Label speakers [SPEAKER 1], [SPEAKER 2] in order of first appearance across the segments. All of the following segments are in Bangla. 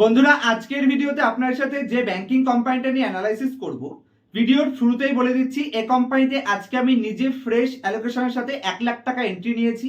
[SPEAKER 1] বন্ধুরা, আজকের ভিডিওতে আপনার সাথে যে ব্যাংকিং কোম্পানিটা নিয়ে অ্যানালাইসিস করব, ভিডিওর শুরুতেই বলে দিচ্ছি, এ কোম্পানিতে আজকে আমি নিজে ফ্রেশ অ্যালোকেশনের সাথে এক লাখ টাকা এন্ট্রি নিয়েছি।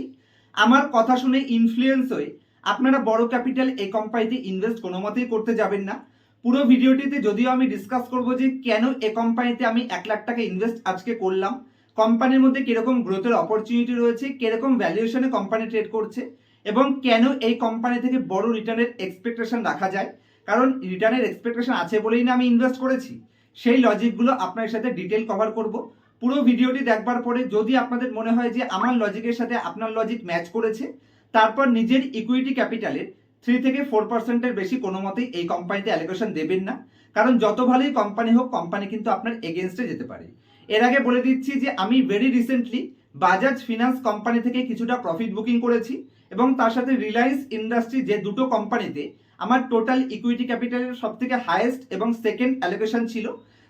[SPEAKER 1] আমার কথা শুনে ইনফ্লুয়েন্স হয়ে আপনারা বড় ক্যাপিটাল এই কোম্পানিতে ইনভেস্ট কোনো মতেই করতে যাবেন না। পুরো ভিডিওটিতে যদিও আমি ডিসকাস করব যে কেন এ কোম্পানিতে আমি এক লাখ টাকা ইনভেস্ট আজকে করলাম কোম্পানির মধ্যে কীরকম গ্রোথের অপরচুনিটি রয়েছে, কীরকম ভ্যালুয়েশনে কোম্পানি ট্রেড করছে। এবং কেন এই কোম্পানি থেকে বড় রিটার্নের এক্সপেকটেশন রাখা যায়? কারণ রিটার্নের এক্সপেকটেশন আছে বলেই না আমি ইনভেস্ট করেছি। সেই লজিকগুলো আপনার সাথে ডিটেল কভার করব। পুরো ভিডিওটি দেখবার পরে যদি আপনাদের মনে হয় যে আমার লজিকের সাথে আপনার লজিক ম্যাচ করেছে, তারপর নিজের ইকুইটি ক্যাপিটালের থ্রি থেকে ফোর পার্সেন্টের বেশি কোনো মতেই এই কোম্পানিতে অ্যালোকেশন দেবেন না। কারণ যত ভালোই কোম্পানি হোক কোম্পানি কিন্তু আপনার এগেনস্টে যেতে পারে। এর আগে বলে দিচ্ছি যে আমি very recently Bajaj finance company থেকে কিছুটা প্রফিট বুকিং করেছি। এবং তার সাথে রিলায়েন্স ইন্ডাস্ট্রি যে দুটো কোম্পানিতে আমার টোটাল ইকুইটি ক্যাপিটালের সব থেকে হাইয়েস্ট এবং সেকেন্ড অ্যালোকেশন ছিল।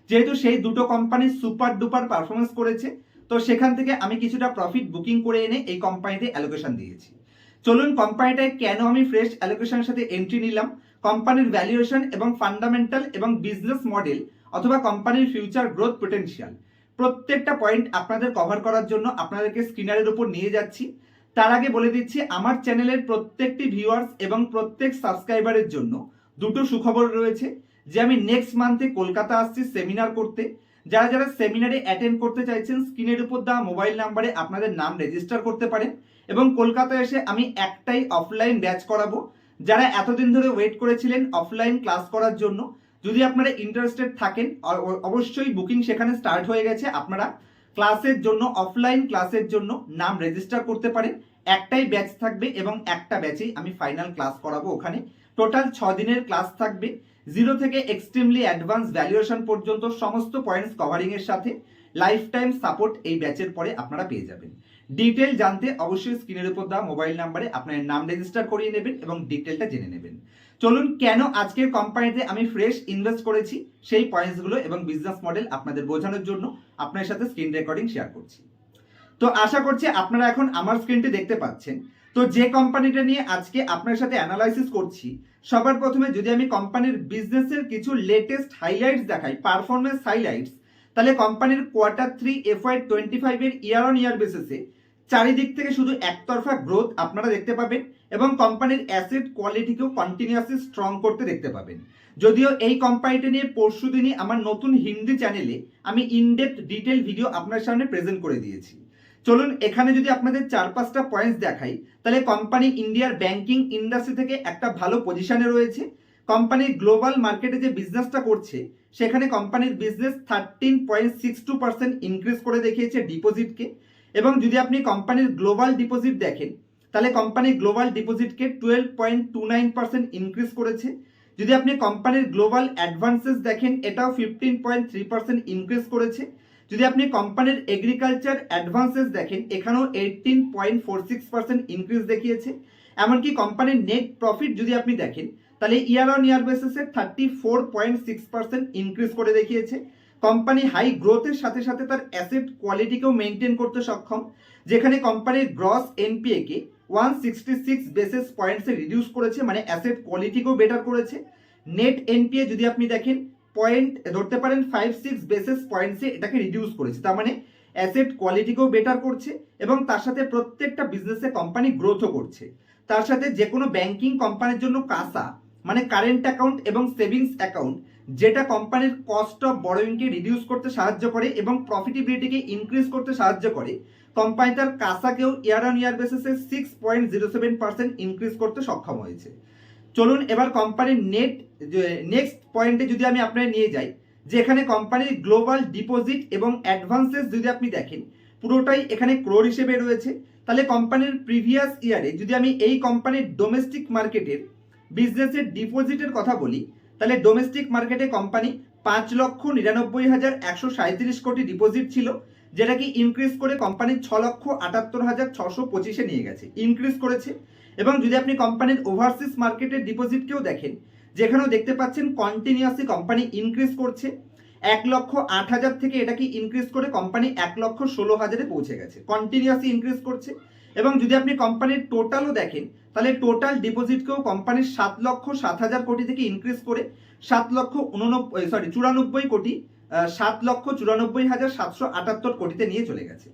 [SPEAKER 1] যেহেতু সেই দুটো কোম্পানি সুপার ডুপার পারফরমেন্স করেছে, তো সেখান থেকে আমি কিছুটা প্রফিট বুকিং করে এনে এই কোম্পানিতে অ্যালোকেশন দিয়েছি। চলুন কোম্পানিটায় কেন আমি ফ্রেশ অ্যালোকেশনের সাথে এন্ট্রি নিলাম? কোম্পানির ভ্যালুয়েশন এবং ফান্ডামেন্টাল এবং বিজনেস মডেল অথবা কোম্পানির ফিউচার গ্রোথ পোটেনশিয়াল প্রত্যেকটা পয়েন্ট আপনাদের কভার করার জন্য আপনাদেরকে স্ক্রিনারের উপর নিয়ে যাচ্ছি। তার আগে বলে দিচ্ছি, আমার চ্যানেলের প্রত্যেকটি ভিউয়ার্স এবং প্রত্যেক সাবস্ক্রাইবারের জন্য দুটো সুখবর রয়েছে। যে আমি নেক্সট মান্থে কলকাতা আসছি সেমিনার করতে। যারা যারা সেমিনারে অ্যাটেন্ড করতে চাইছেন স্ক্রিনের উপর দেওয়া মোবাইল নাম্বারে আপনাদের নাম রেজিস্টার করতে পারেন এবং কলকাতায় এসে আমি একটাই অফলাইন ব্যাচ করাবো। যারা এতদিন ধরে ওয়েট করেছিলেন অফলাইন ক্লাস করার জন্য, যদি আপনারা ইন্টারেস্টেড থাকেন অবশ্যই বুকিং সেখানে স্টার্ট হয়ে গেছে আপনারা। ক্লাসের জন্য অফলাইন ক্লাসের জন্য নাম রেজিস্টার করতে পারেন একটাই ব্যাচ থাকবে এবং একটা ব্যাচেই আমি ফাইনাল ক্লাস করাবো ওখানে। টোটাল ছ দিনের ক্লাস থাকবে। জিরো থেকে এক্সট্রিমলি অ্যাডভান্স ভ্যালুয়েশন পর্যন্ত সমস্ত পয়েন্টস কভারিংয়ের সাথে লাইফ টাইম সাপোর্ট এই ব্যাচের পরে আপনারা পেয়ে যাবেন। ডিটেল জানতে অবশ্যই স্ক্রিনের উপর দেওয়া মোবাইল নাম্বারে আপনার নাম রেজিস্টার করিয়ে নেবেন এবং ডিটেলটা জেনে নেবেন। চলুন কেন আজকের কোম্পানিতে আমি ফ্রেশ ইনভেস্ট করেছি? সেই পয়েন্টসগুলো এবং বিজনেস মডেল আপনাদের বোঝানোর জন্য আপনার সাথে স্ক্রিন রেকর্ডিং শেয়ার করছি। তো আশা করছি আপনারা এখন আমার স্ক্রিনটি দেখতে পাচ্ছেন। তো যে কোম্পানিটা নিয়ে আজকে আপনার সাথে অ্যানালাইসিস করছি, সবার প্রথমে যদি আমি কোম্পানির বিজনেসের কিছু লেটেস্ট হাইলাইটস দেখাই পারফরমেন্স হাইলাইটস তাহলে কোম্পানির কোয়ার্টার থ্রি এফআই টোয়েন্টি ফাইভের ইয়ার অন ইয়ার বেসিসে চারিদিক থেকে শুধু একতরফা গ্রোথ আপনারা দেখতে পাবেন এবং কোম্পানির অ্যাসেট কোয়ালিটিকেও কন্টিনিউয়াসলি স্ট্রং করতে দেখতে পাবেন। যদিও এই কোম্পানিটা নিয়ে পরশু দিনই আমার নতুন হিন্দি চ্যানেলে আমি ইনডেপথ ডিটেল ভিডিও আপনার সামনে প্রেজেন্ট করে দিয়েছি। চলুন এখানে যদি আপনাদের চার পাঁচটা পয়েন্টস দেখাই, তাহলে কোম্পানি ইন্ডিয়ার ব্যাংকিং ইন্ডাস্ট্রি থেকে একটা ভালো পজিশনে রয়েছে। কোম্পানির গ্লোবাল মার্কেটে যে বিজনেসটা করছে, সেখানে কোম্পানির business thirteen point six two percent increase করে দেখিয়েছে ডিপোজিটকে এবং যদি আপনি কোম্পানির গ্লোবাল ডিপোজিট দেখেন, তাহলে company global ডিপোজিটকে twelve point two nine percent increase করেছে। যদি আপনি কোম্পানির গ্লোবাল অ্যাডভান্সেস দেখেন, এটাও fifteen point three percent increase করেছে। যদি আপনি কোম্পানির এগ্রিকালচার অ্যাডভান্সেস দেখেন, এখানেও eighteen point four six percent increase দেখিয়েছে। এমনকি কোম্পানির নেট প্রফিট যদি আপনি দেখেন, তাহলে ইয়ার অন ইয়ার বেসিসে thirty four point six percent increase করে দেখিয়েছে। কোম্পানি হাই গ্রোথের সাথে সাথে তার অ্যাসেট কোয়ালিটিকেও মেনটেন করতে সক্ষম, যেখানে কোম্পানির গ্রস এনপিএ কে ওয়ান সিক্সটি সিক্স বেসিস পয়েন্টসে রিডিউস করেছে মানে অ্যাসেট কোয়ালিটিকেও বেটার করেছে। নেট এনপিএ যদি আপনি দেখেন পয়েন্ট ধরতে পারেন ফাইভ সিক্স বেসিস পয়েন্টসে এটাকে রিডিউস করেছে। তার মানে অ্যাসেট কোয়ালিটিকেও বেটার করছে এবং তার সাথে প্রত্যেকটা বিজনেসে কোম্পানি গ্রোথও করছে। তার সাথে যে কোনো ব্যাংকিং কোম্পানির জন্য কাসা মানে কারেন্ট অ্যাকাউন্ট এবং সেভিংস অ্যাকাউন্ট যেটা কোম্পানির কস্ট অফ বড়োইংকে রিডিউস করতে সাহায্য করে এবং প্রফিটেবিলিটিকে ইনক্রিজ করতে সাহায্য করে কোম্পানি তার কাসাকেও ইয়ার অন ইয়ার বেসিসে six point zero seven percent increase করতে সক্ষম হয়েছে। চলুন এবার কোম্পানির নেট নেক্সট পয়েন্টে যদি আমি আপনার নিয়ে যাই যে এখানে কোম্পানির গ্লোবাল ডিপোজিট এবং অ্যাডভান্সেস যদি আপনি দেখেন, পুরোটাই এখানে ক্রোর হিসেবে রয়েছে। তাহলে কোম্পানির প্রিভিয়াস ইয়ারে যদি আমি এই কোম্পানির ডোমেস্টিক মার্কেটের বিজনেসের ডিপোজিটের কথা বলি তাহলে ডোমেস্টিক মার্কেটে কোম্পানি পাঁচ লক্ষ নিরানব্বই হাজার একশো সাঁত্রিশ কোটি ডিপোজিট ছিল, যেটা কি ইনক্রিজ করে কোম্পানির ছ লক্ষ আটাত্তর হাজার ছশো পঁচিশে নিয়ে গেছে। ইনক্রিজ করেছে। এবং যদি আপনি কোম্পানির ওভারসিজ মার্কেটের ডিপোজিটকেও দেখেন, যেখানেও দেখতে পাচ্ছেন কন্টিনিউয়াসলি কোম্পানি ইনক্রিজ করছে, এক লক্ষ আট হাজার থেকে এটাকে ইনক্রিজ করে কোম্পানি এক লক্ষ ষোলো হাজারে পৌঁছে গেছে। কন্টিনিউয়াসলি ইনক্রিজ করছে। এবং যদি আপনি কোম্পানির টোটালও দেখেন, তাহলে টোটাল ডিপোজিটকেও কোম্পানির সাত লক্ষ সাত হাজার কোটি থেকে ইনক্রিজ করে সাত লক্ষ উননব্বই সরি চুরানব্বই কোটি সাত লক্ষ চুরানব্বই হাজার সাতশো আটাত্তর কোটিতে নিয়ে চলে গেছে।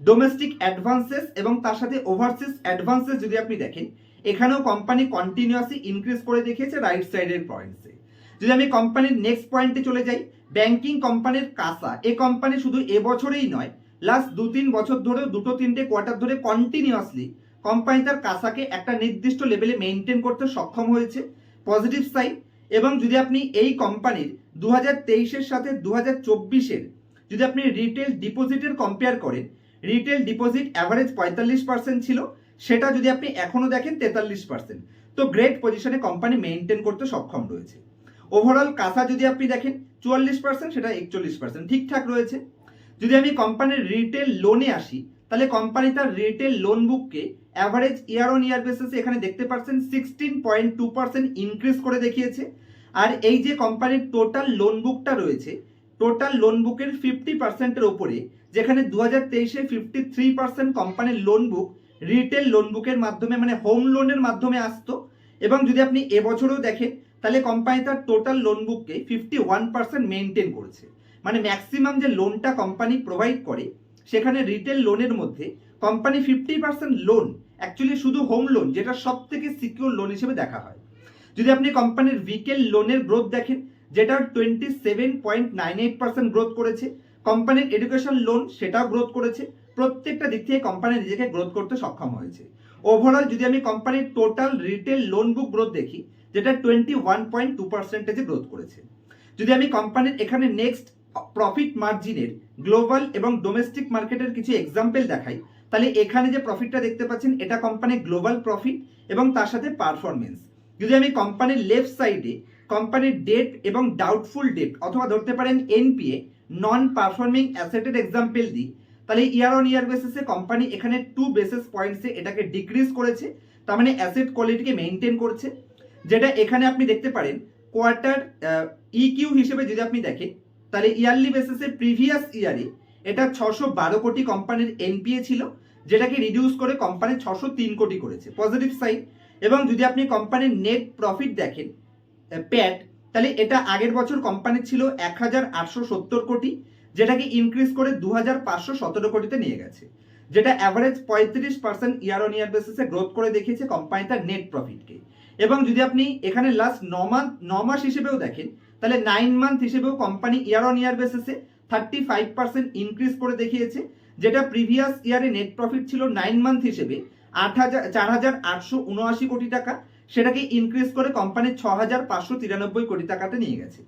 [SPEAKER 1] ডোমেস্টিক অ্যাডভান্সেস এবং তার সাথে ওভারসিজ অ্যাডভান্সেস যদি আপনি দেখেন, এখানেও কোম্পানি কন্টিনিউয়াসলি ইনক্রিজ করে দেখিয়েছে রাইট সাইডের পয়েন্টসে যদি আমি কোম্পানির নেক্সট পয়েন্টে চলে যাই ব্যাংকিং কোম্পানির কাসা এই কোম্পানি শুধু এবছরেই নয় লাস্ট দু তিন বছর ধরেও দুটো তিনটে কোয়ার্টার ধরে কন্টিনিউয়াসলি কোম্পানি তার কাসাকে একটা নির্দিষ্ট লেভেলে মেনটেন করতে সক্ষম হয়েছে। পজিটিভ সাইড এবং যদি আপনি এই কোম্পানির দু হাজার সাথে দু হাজার যদি আপনি রিটেল ডিপোজিটের কম্পেয়ার করেন রিটেল ডিপোজিট অ্যাভারেজ পঁয়তাল্লিশ পার্সেন্ট ছিল, সেটা যদি আপনি এখনও দেখেন তেতাল্লিশ পার্সেন্ট তো গ্রেট পজিশনে কোম্পানি মেনটেন করতে সক্ষম রয়েছে। ওভারঅল কাসা যদি আপনি দেখেন, চুয়াল্লিশ পার্সেন্ট সেটা একচল্লিশ পার্সেন্ট ঠিকঠাক রয়েছে। যদি আমি কোম্পানির রিটেল লোনে আসি, তাহলে কোম্পানি তার রিটেল লোন বুককে অ্যাভারেজ ইয়ার অন ইয়ার বেসিসে এখানে দেখতে পাচ্ছেন sixteen point two percent increase করে দেখিয়েছে। আর এই যে কোম্পানির টোটাল লোন বুকটা রয়েছে টোটাল লোন বুকের ফিফটি পার্সেন্টের ওপরে যেখানে দু হাজার তেইশে ফিফটি থ্রি পার্সেন্ট কোম্পানির লোন বুক রিটেল লোন বুকের মাধ্যমে মানে হোম লোনের মাধ্যমে আসতো। এবং যদি আপনি এবছরও দেখেন, তাহলে কোম্পানি তার টোটাল লোন বুককে ফিফটি ওয়ান পার্সেন্ট মেনটেন করেছে। মানে ম্যাক্সিমাম যে লোনটা কোম্পানি প্রোভাইড করে, সেখানে রিটেল লোনের মধ্যে company fifty percent loan actually শুধু হোম লোন যেটা সব থেকে সিকিউর লোন হিসেবে দেখা হয়। যদি আপনি কোম্পানির ভিকেল লোনের গ্রোথ দেখেন যেটা twenty seven point nine eight percent growth করেছে কোম্পানির এডুকেশন লোন সেটাও গ্রোথ করেছে, প্রত্যেকটা দিক থেকে কোম্পানি নিজেকে গ্রোথ করতে সক্ষম হয়েছে। ওভারঅল যদি আমি কোম্পানির total retail loan book growth দেখি, যেটা টোয়েন্টি ওয়ান পয়েন্ট টু পার্সেন্টেজে গ্রোথ করেছে। যদি আমি কোম্পানির এখানে নেক্সট প্রফিট মার্জিনের গ্লোবাল এবং ডোমেস্টিক মার্কেটের কিছু এক্সাম্পল দেখাই। তাহলে এখানে যে প্রফিটটা দেখতে পাচ্ছেন, এটা কোম্পানির গ্লোবাল প্রফিট এবং তার সাথে পারফরমেন্স যদি আমি কোম্পানির লেফট সাইডে কোম্পানির ডেট এবং ডাউটফুল ডেট অথবা ধরতে পারেন এনপিএ নন পারফর্মিং অ্যাসেটের এক্সাম্পল দিই, তাহলে ইয়ার অন ইয়ার বেসিসে কোম্পানি এখানে টু বেসিস পয়েন্টসে এটাকে ডিক্রিজ করেছে, তার মানে অ্যাসেট কোয়ালিটিকে মেনটেন করছে। যেটা এখানে আপনি দেখতে পারেন কোয়ার্টার ইকিউ হিসেবে যদি আপনি দেখেন তাহলে ইয়ারলি বেসিসে প্রিভিয়াস ইয়ারে এটা ছশো বারো কোটি কোম্পানির এনপিএ ছিল, যেটাকে রিডিউস করে কোম্পানি ছশো তিন কোটি করেছে। পজিটিভ সাইড এবং যদি আপনি কোম্পানির নেট প্রফিট দেখেন প্যাট তাহলে এটা আগের বছর কোম্পানির ছিল এক হাজার আটশো সত্তর কোটি, যেটাকে ইনক্রিজ করে দু হাজার পাঁচশো সতেরো কোটিতে নিয়ে গেছে। যেটা অ্যাভারেজ পঁয়ত্রিশ পার্সেন্ট ইয়ার অন ইয়ার বেসিসে গ্রোথ করে দেখিয়েছে কোম্পানি তার নেট প্রফিটকে এবং যদি আপনি এখানে লাস্ট ন মাস ন মাস হিসেবেও দেখেন তাহলে নাইন মান্থ হিসেবেও কোম্পানি ইয়ার অন ইয়ার বেসিসে থার্টি ফাইভ পার্সেন্ট ইনক্রিজ করে দেখিয়েছে, যেটা প্রিভিয়াস ইয়ারে নেট প্রফিট ছিল নাইন মান্থ হিসেবে আট হাজার, চার হাজার আটশো উনআশি কোটি টাকা, সেটাকে ইনক্রিজ করে কোম্পানির ছ হাজার পাঁচশো তিরানব্বই কোটি টাকাতে নিয়ে গেছে।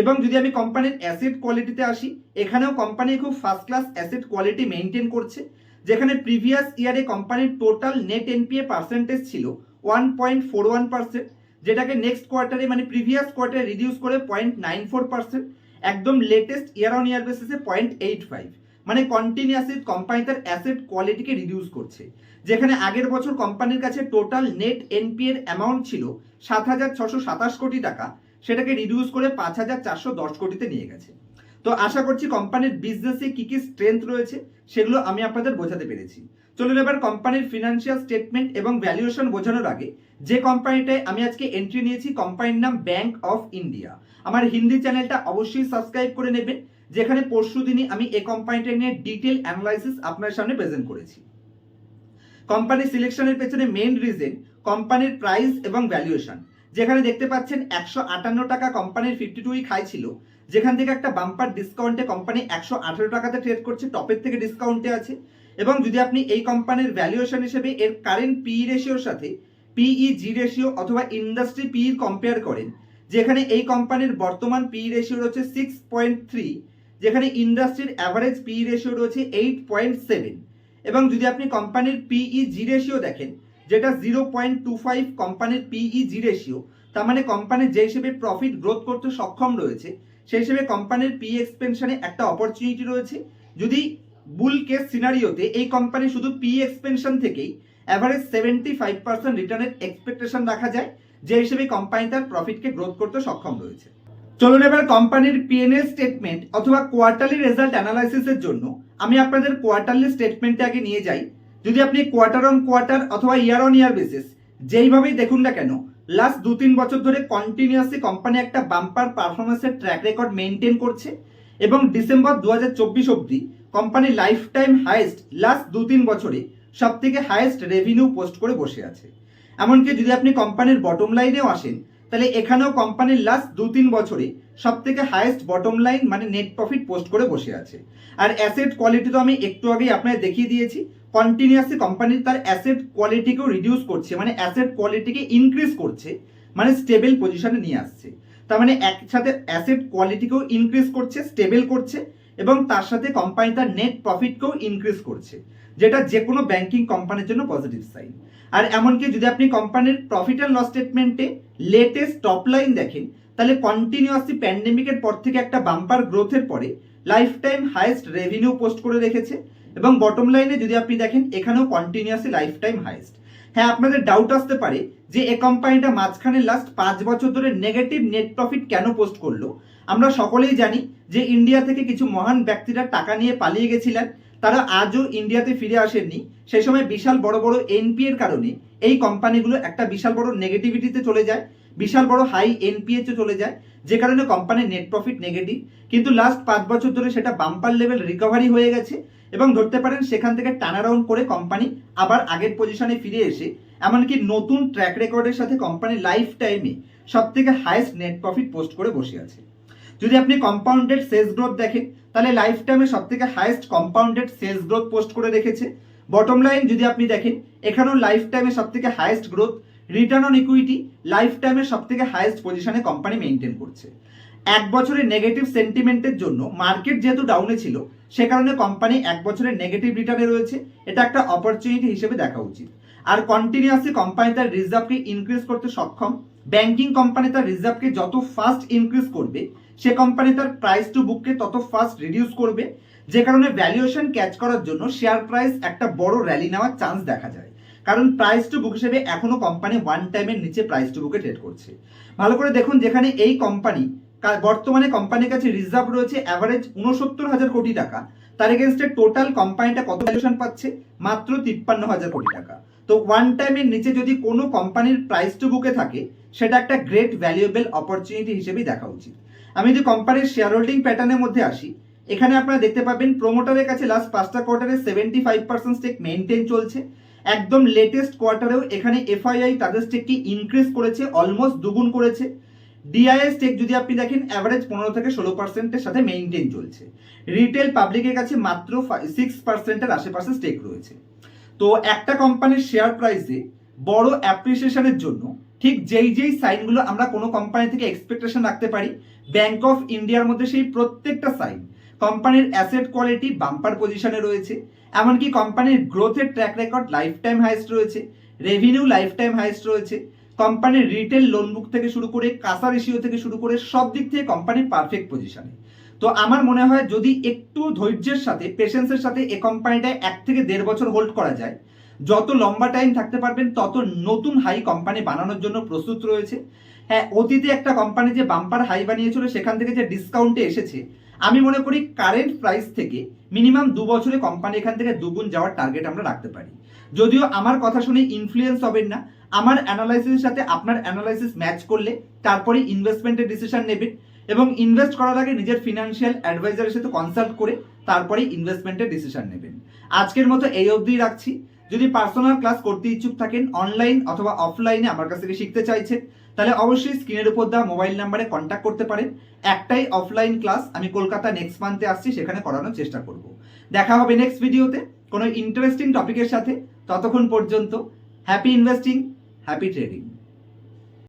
[SPEAKER 1] এবং যদি আমি কোম্পানির অ্যাসেট কোয়ালিটিতে আসি, এখানেও কোম্পানি খুব first class asset quality maintain করছে, যেখানে প্রিভিয়াস ইয়ারে কোম্পানির টোটাল নেট এনপিএ পার্সেন্টেজ ছিল one point four one percent যেটাকে নেক্সট কোয়ার্টারে মানে প্রিভিয়াস কোয়ার্টারে রিডিউস করে পয়েন্ট নাইন ফোর পার্সেন্ট একদম লেটেস্ট ইয়ার অন ইয়ার বেসিসে পয়েন্ট এইট ফাইভ মানে কন্টিনিউয়াসলি কোম্পানি তার অ্যাসেট কোয়ালিটিকে রিডিউস করছে। যেখানে আগের বছর কোম্পানির কাছে টোটাল নেট এনপি এর অ্যামাউন্ট ছিল সাত হাজার ছশো সাতাশ কোটি টাকা, সেটাকে রিডিউস করে পাঁচ হাজার চারশো দশ কোটিতে নিয়ে গেছে। তো আশা করছি কোম্পানির বিজনেসে কি কি স্ট্রেংথ রয়েছে, সেগুলো আমি আপনাদের বোঝাতে পেরেছি। চলুন এবার কোম্পানির ফিনান্সিয়াল স্টেটমেন্ট এবং ভ্যালুয়েশন বোঝানোর আগে, যে কোম্পানিটায় আমি আজকে এন্ট্রি নিয়েছি, কোম্পানির নাম ব্যাংক অফ ইন্ডিয়া আমার হিন্দি চ্যানেলটা অবশ্যই সাবস্ক্রাইব করে নেবেন, যেখানে পরশু দিনই আমি এই কোম্পানিটা নিয়ে ডিটেল অ্যানালাইসিস আপনার সামনে প্রেজেন্ট করেছি। কোম্পানি সিলেকশনের পেছনে মেইন রিজন কোম্পানির প্রাইস এবং ভ্যালুয়েশন যেখানে দেখতে পাচ্ছেন একশো আটান্ন টাকা কোম্পানির ফিফটি টু উইক হাই ছিল, যেখান থেকে একটা বাম্পার ডিসকাউন্টে কোম্পানি একশো আঠারো টাকাতে ট্রেড করছে টপের থেকে ডিসকাউন্টে আছে। এবং যদি আপনি এই কোম্পানির ভ্যালুয়েশন হিসেবে এর কারেন্ট পি রেশিওর সাথে পিই জি রেশিও অথবা ইন্ডাস্ট্রি পি কম্পেয়ার করেন, যেখানে এই কোম্পানির বর্তমান পি রেশিও রয়েছে সিক্স পয়েন্ট থ্রি যেখানে ইন্ডাস্ট্রির অ্যাভারেজ পি রেশিও রয়েছে এইট পয়েন্ট সেভেন এবং যদি আপনি কোম্পানির পিই জি রেশিও দেখেন, যেটা জিরো পয়েন্ট টু ফাইভ কোম্পানির পিই জি রেশিও তার মানে কোম্পানির যে হিসেবে প্রফিট গ্রোথ করতে সক্ষম রয়েছে, সেই হিসেবে কোম্পানির পি এক্সপেনশনে একটা অপরচুনিটি রয়েছে। যদি বুল কেস সিনারিওতে এই কোম্পানি শুধু পি এক্সপেনশন থেকেই অ্যাভারেজ সেভেন্টি ফাইভ পার্সেন্ট রিটার্নের এক্সপেকটেশন রাখা যায়, যে হিসেবে কোম্পানি তার প্রফিটকে গ্রোথ করতে সক্ষম রয়েছে। চলুন এবার কোম্পানির পিএনএল স্টেটমেন্ট অথবা কোয়ার্টারলি রেজাল্ট অ্যানালাইসিসের জন্য আমি আপনাদের কোয়ার্টারলি স্টেটমেন্টে আগে নিয়ে যাই। যদি আপনি কোয়ার্টার অন কোয়ার্টার অথবা ইয়ার অন ইয়ার বেসিস যেইভাবেই দেখুন না কেন লাস্ট দু তিন বছর ধরে কন্টিনিউয়াসলি কোম্পানি একটা বাম্পার পারফরমেন্সের ট্র্যাক রেকর্ড মেনটেন করছে এবং ডিসেম্বর দু হাজার চব্বিশ অব্দি কোম্পানি লাইফ টাইম হাইয়েস্ট লাস্ট দু তিন বছরে সব থেকে হাইয়েস্ট রেভিনিউ পোস্ট করে বসে আছে। এমনকি যদি আপনি কোম্পানির বটম লাইনেও আসেন, তাহলে এখানেও কোম্পানির লাস্ট দু তিন বছরে সব থেকে হাইয়েস্ট বটম লাইন মানে নেট প্রফিট পোস্ট করে বসে আছে। আর অ্যাসেট কোয়ালিটি তো আমি একটু আগেই আপনাকে দেখিয়ে দিয়েছি কন্টিনিউয়াসলি কোম্পানি তার অ্যাসেট কোয়ালিটিকেও রিডিউস করছে মানে অ্যাসেট কোয়ালিটিকে ইনক্রিজ করছে মানে স্টেবল পজিশনে নিয়ে আসছে। তার মানে একসাথে অ্যাসেট কোয়ালিটিকেও ইনক্রিজ করছে স্টেবল করছে এবং তার সাথে কোম্পানি তার নেট প্রফিটকেও ইনক্রিজ করছে, যেটা যে কোনো ব্যাংকিং কোম্পানির জন্য পজিটিভ সাইন আর এমনকি যদি আপনি কোম্পানির প্রফিট অ্যান্ড লস স্টেটমেন্টে লেটেস্ট টপ লাইন দেখেন, তাহলে কন্টিনিউয়াসলি প্যান্ডেমিকের পর থেকে একটা বাম্পার গ্রোথের পরে life time highest revenue post করে রেখেছে এবং বটম লাইনে যদি আপনি দেখেন, এখানেও কন্টিনিউয়াসলি লাইফ টাইম হাইয়েস্ট হ্যাঁ আপনাদের ডাউট আসতে পারে যে এই কোম্পানিটা মাঝখানে লাস্ট পাঁচ বছর ধরে নেগেটিভ নেট প্রফিট কেন পোস্ট করল। আমরা সকলেই জানি যে ইন্ডিয়া থেকে কিছু মহান ব্যক্তিরা টাকা নিয়ে পালিয়ে গেছিলেন, তারা আজও ইন্ডিয়াতে ফিরে আসেননি। সেই সময় বিশাল বড় বড় এনপি এর কারণে এই কোম্পানিগুলো একটা বিশাল বড় নেগেটিভিটিতে চলে যায়, বিশাল বড় হাই এনপিএতে চলে যায়, যে কারণে কোম্পানির নেট প্রফিট নেগেটিভ কিন্তু লাস্ট পাঁচ বছর ধরে সেটা বাম্পার লেভেল রিকভারি হয়ে গেছে এবং ধরতে পারেন সেখান থেকে টার্নারাউন্ড করে কোম্পানি আবার আগের পজিশনে ফিরে এসে, এমনকি নতুন ট্র্যাক রেকর্ডের সাথে কোম্পানি লাইফ টাইমে সব থেকে হাইয়েস্ট নেট প্রফিট পোস্ট করে বসে আছে। যদি আপনি কম্পাউন্ডেড সেলস গ্রোথ দেখেন, তাহলে লাইফ টাইমে সব থেকে highest compounded sales growth post করে রেখেছে। বটম লাইন যদি আপনি দেখেন, এখানেও লাইফ টাইমে সব থেকে highest growth return on equity life টাইমে সব থেকে হাইয়েস্ট পজিশনে কোম্পানি মেনটেন করছে। এক বছরের নেগেটিভ সেন্টিমেন্টের জন্য মার্কেট যেহেতু ডাউনে ছিল, সে কারণে কোম্পানি এক বছরের নেগেটিভ রিটার্নে রয়েছে। এটা একটা অপরচুনিটি হিসেবে দেখা উচিত। আর কন্টিনিউয়াসলি কোম্পানি তার রিজার্ভকে ইনক্রিজ করতে সক্ষম। ব্যাংকিং কোম্পানি তার রিজার্ভকে যত ফাস্ট ইনক্রিজ করবে সে কোম্পানি তার প্রাইস টু বুককে তত ফাস্ট রিডিউস করবে, যে কারণে ভ্যালুয়েশন ক্যাচ করার জন্য শেয়ার প্রাইস একটা বড় র্যালি নেওয়ার চান্স দেখা যায়। কারণ প্রাইস টু বুক হিসেবে এখনও কোম্পানি ওয়ান টাইমের নিচে প্রাইস টু বুকে ট্রেড করছে। ভালো করে দেখুন যেখানে এই কোম্পানি বর্তমানে কোম্পানির কাছে রিজার্ভ রয়েছে অ্যাভারেজ উনসত্তর হাজার কোটি টাকা। তার এগেনস্টে টোটাল কোম্পানিটা কত ভ্যালুয়েশন পাচ্ছে? মাত্র তিপ্পান্ন হাজার কোটি টাকা। তো ওয়ান টাইমের নিচে যদি কোনো কোম্পানির প্রাইস টু বুকে থাকে, সেটা একটা গ্রেট ভ্যালুয়েবল অপরচুনিটি হিসেবেই দেখা উচিত। আমি যদি কোম্পানির শেয়ার হোল্ডিং প্যাটার্নের মধ্যে আসি, এখানে আপনারা দেখতে পাবেন প্রোমোটারের কাছে লাস্ট পাঁচটা কোয়ার্টারে seventy five percent stake maintain চলছে। একদম লেটেস্ট কোয়ার্টারেও এখানে এফআইআই তাদের স্টেককে ইনক্রিজ করেছে অলমোস্ট দুগুণ করেছে। ডিআইএস স্টেক যদি আপনি দেখেন অ্যাভারেজ পনেরো থেকে ষোলো পার্সেন্টের সাথে মেনটেন চলছে। রিটেল পাবলিকের কাছে মাত্র সিক্স পার্সেন্টের আশেপাশে স্টেক রয়েছে। তো একটা কোম্পানির শেয়ার প্রাইসে বড় অ্যাপ্রিসিয়েশনের জন্য ঠিক যেই যেই সাইনগুলো আমরা কোনো কোম্পানি থেকে এক্সপেকটেশন রাখতে পারি ব্যাংক অফ ইন্ডিয়ার মধ্যে সেই প্রত্যেকটা সাইন কোম্পানির অ্যাসেট কোয়ালিটি বাম্পার পজিশনে রয়েছে। এমনকি কোম্পানির গ্রোথের track record life time highest রয়েছে। রেভিনিউ লাইফ টাইম হাইস্ট রয়েছে কোম্পানির রিটেল লোন বুক থেকে শুরু করে কাসা রেশিও থেকে শুরু করে সব দিক থেকে কোম্পানির পারফেক্ট পজিশনে তো আমার মনে হয় যদি একটু ধৈর্যের সাথে পেশেন্সের সাথে এ কোম্পানিটায় এক থেকে দেড় বছর হোল্ড করা যায়, যত লম্বা টাইম থাকতে পারবেন, তত নতুন হাই কোম্পানি বানানোর জন্য প্রস্তুত রয়েছে। হ্যাঁ অতীতে একটা কোম্পানি যে বাম্পার হাই বানিয়েছিল, সেখান থেকে যে ডিসকাউন্টে এসেছে, আমি মনে করি কারেন্ট প্রাইস থেকে মিনিমাম দু বছরে কোম্পানি এখান থেকে দুগুণ যাওয়ার টার্গেট আমরা রাখতে পারি। যদিও আমার কথা শুনে ইনফ্লুয়েন্স হবেন না, আমার অ্যানালাইসিসের সাথে আপনার অ্যানালাইসিস ম্যাচ করলে তারপরে ইনভেস্টমেন্টের ডিসিশন নেবেন এবং ইনভেস্ট করার আগে নিজের ফিনান্সিয়াল অ্যাডভাইজারের সাথে কনসাল্ট করে তারপরে ইনভেস্টমেন্টের ডিসিশন নেবেন। আজকের মতো এই অবধি রাখছি। যদি পার্সোনাল ক্লাস করতে ইচ্ছুক থাকেন অনলাইন অথবা অফলাইনে আমার কাছ থেকে শিখতে চাইছেন তাহলে অবশ্যই স্ক্রিনের উপর দেওয়া মোবাইল নাম্বারে কন্ট্যাক্ট করতে পারেন। একটাই অফলাইন ক্লাস আমি কলকাতা নেক্সট মান্থে আসছি, সেখানে করানোর চেষ্টা করব। দেখা হবে নেক্সট ভিডিওতে কোনো ইন্টারেস্টিং টপিকের সাথে। ততক্ষণ পর্যন্ত হ্যাপি ইনভেস্টিং হ্যাপি ট্রেডিং